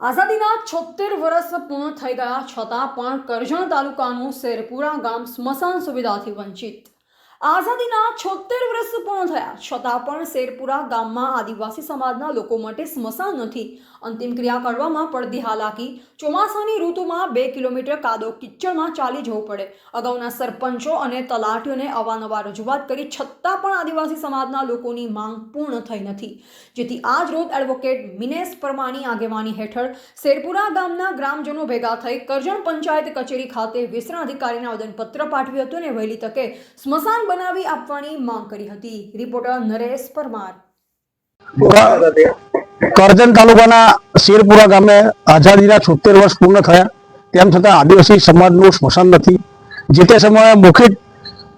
આઝાદીના છોતેર વર્ષ પૂર્ણ થઈ ગયા છતાં પણ કરજણ તાલુકાનું શેરપુરા ગામ સ્મશાન સુવિધાથી વંચિત. આઝાદીના છોતેર વર્ષ પૂર્ણ થયા. છતાં પણ શેરપુરા ગામમાં આદિવાસી સમાજના લોકો માટે સ્મશાન નથી. અંતિમ ક્રિયા કરવામાં પડતી હાલાકી. ચોમાસાની ઋતુમાં બે કિલોમીટર કાદો કિચડમાં ચાલી જવું પડે. અગાઉના સરપંચો અને તલાટીઓને અવારનવાર રજૂઆત કરી છતાં પણ આદિવાસી સમાજના લોકોની માંગ પૂર્ણ થઈ નથી. જેથી આજ રોજ એડવોકેટ મિનેશ પરમાની આગેવાની હેઠળ શેરપુરા ગામના ગ્રામજનો ભેગા થઈ કરજણ પંચાયત કચેરી ખાતે વિસ્તરણ અધિકારીને આવેદનપત્ર પાઠવ્યું હતું અને વહેલી તકે સ્મશાન બનાવી આપવાની માંગ કરી હતી. રિપોર્ટર નરેશ પરમાર. કરજણ તાલુકાના શેરપુરા ગામે આઝાદીના છોતેર વર્ષ પૂર્ણ થયા. તેમ છતાં આદિવાસી સમાજનું સ્મશાન નથી. જે તે સમયે મૌખિક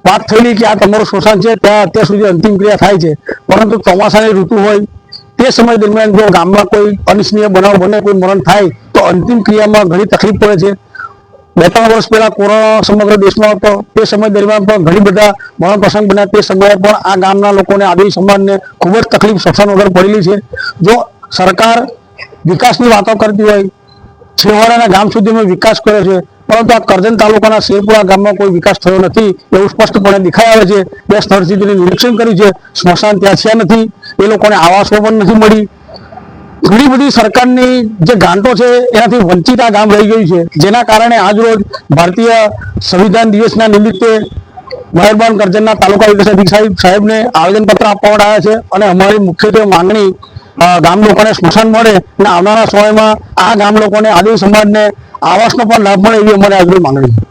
વાત થયેલી કે આ તમારું સ્મશાન છે, ત્યાં અત્યાર સુધી અંતિમ ક્રિયા થાય છે. પરંતુ ચોમાસાની ઋતુ હોય, તે સમય દરમિયાન જો ગામમાં કોઈ અનિચ્છનીય બનાવ બને, કોઈ મરણ થાય, તો અંતિમ ક્રિયામાં ઘણી તકલીફ પડે છે. બે ત્રણ વર્ષ પહેલા કોરોના સમગ્ર દેશમાં હતો તે સમય દરમિયાન પણ ઘણી બધા મરણ પ્રસંગ બન્યા. તે સમયે પણ આ ગામના લોકોને, આદિ સમાજને ખૂબ જ તકલીફ સફાન વગર પડેલી છે. જો સરકાર વિકાસની વાતો કરતી હોય, છેવાડાના ગામ સુધીમાં વિકાસ કર્યો છે, પરંતુ આ કરજણ તાલુકાના શેરપુરા ગામમાં કોઈ વિકાસ થયો નથી એવું સ્પષ્ટપણે દેખાઈ આવે છે. બે સ્થળ સુધી નિરીક્ષણ કર્યું છે. સ્મશાન ત્યાં છે નથી. એ લોકોને આવાસો પણ નથી મળી. ઘણી બધી સરકારની જે ગ્રાન્ટો છે, એનાથી વંચિત આ ગામ રહી ગયું છે. જેના કારણે આજરોજ ભારતીય સંવિધાન દિવસના નિમિત્તે મહેરબાન કરજણના તાલુકા વિકાસ સાહેબ સાહેબને આવેદનપત્ર આપવામાં આવ્યા છે અને અમારી મુખ્યત્વે માંગણી ગામ લોકોને સ્મશાન મળે અને આવનારા સમયમાં આ ગામ લોકોને આદિવાસી સમાજને આવાસનો પણ લાભ મળે એવી અમારી આજની માંગણી છે.